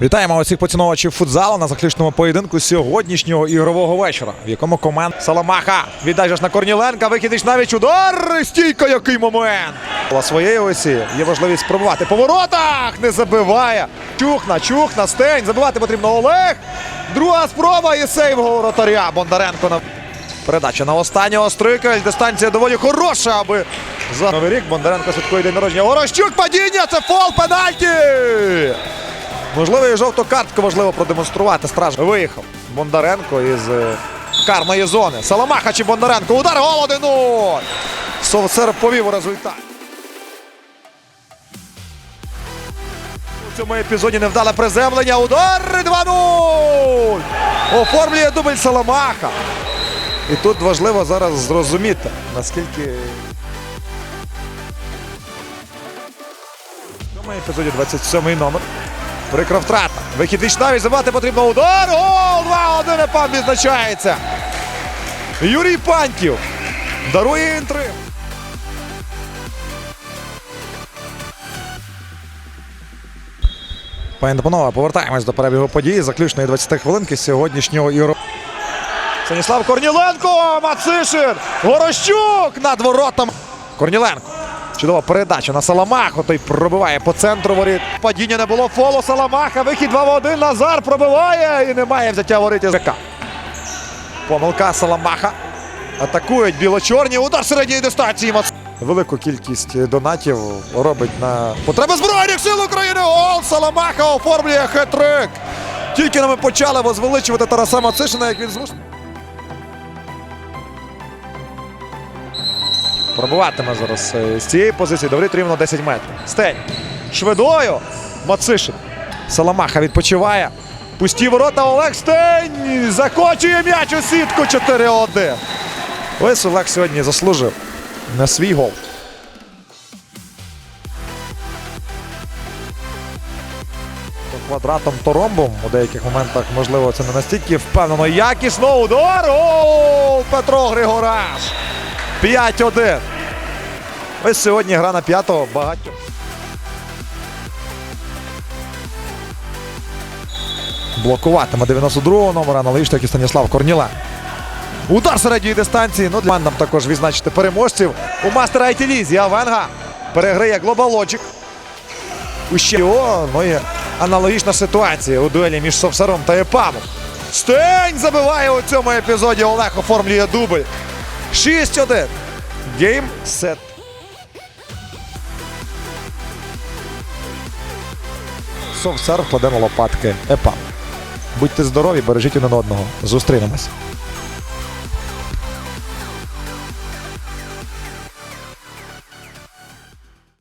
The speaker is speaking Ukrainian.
Вітаємо усіх поціновувачів футзалу на заключному поєдинку сьогоднішнього ігрового вечора, в якому команда Саламаха віддає ж на Корніленка. Вихідич навіть удар. Стійка, який момент! На своєї осі є можливість пробувати по воротах. Не забиває. Чухна, чухна, стень. Забивати потрібно Олег. Друга спроба і сейв воротаря. Бондаренко на передача на останнього Стрикаль. Дистанція доволі хороша, аби за новий рік Бондаренко святкує день народження. Ворощук падіння. Це фол пенальті. Можливо, і жовту картку важливо продемонструвати. Страж виїхав Бондаренко із е, карної зони. Саламаха чи Бондаренко. Удар гол 1-0. Совсер повів результат. У цьому епізоді невдале приземлення. Удар 2-0. Оформлює дубль Саламаха. І тут важливо зараз зрозуміти, наскільки. В цьому епізоді 27 номер. Прикра втрата. Вихід віч навіть забати потрібно удар. Гол! 2-1 пан відзначається. Юрій Пантів дарує інтриг. Пані та повертаємось до перебігу події. Заключної 20 хвилинки сьогоднішнього ігру. Станіслав Корніленко, Мацишин, Горощук над воротом. Корніленко. Чудова передача на Саламаху. Той пробиває по центру воріт. Падіння не було фолу Саламаха. Вихід 2 в 1. Назар пробиває і немає взяття воріт із ЗК. Помилка Саламаха. Атакують біло-чорні. Удар середньої дистанції. Велику кількість донатів робить на потреби Збройних сил України. Гол Саламаха оформлює хет-трик. Тільки ми почали возвеличувати Тараса Мацишина, як він змушений. Пробуватиме зараз е, з цієї позиції. Доврить рівно 10 метрів. Стень. Швидою. Мацишин. Саламаха відпочиває. Пусті ворота Олег Стень. Закочує м'яч у сітку 4-1. Ось Олег сьогодні заслужив на свій гол. То Квадратом то ромбом у деяких моментах, можливо, це не настільки впевнено. Якісно удар! Гол! Петро Григораш! 5-1. Ось сьогодні гра на п'ятого багатьох. Блокуватиме 92-го номера, аналогічно, як і Станіслав Корніла. Удар середньої дистанції. Ну, для нам також відзначити переможців у мастера IT Лізі. Авенга переграє Глобалоджик. У ще О, ну і аналогічна ситуація у дуелі між Совсаром та Епамом. Стень забиває у цьому епізоді. Олег оформлює дубль. 6-1. Гейм сет. Совсер вкладе на лопатки Епа. Будьте здорові, бережіть один одного. Зустрінемось.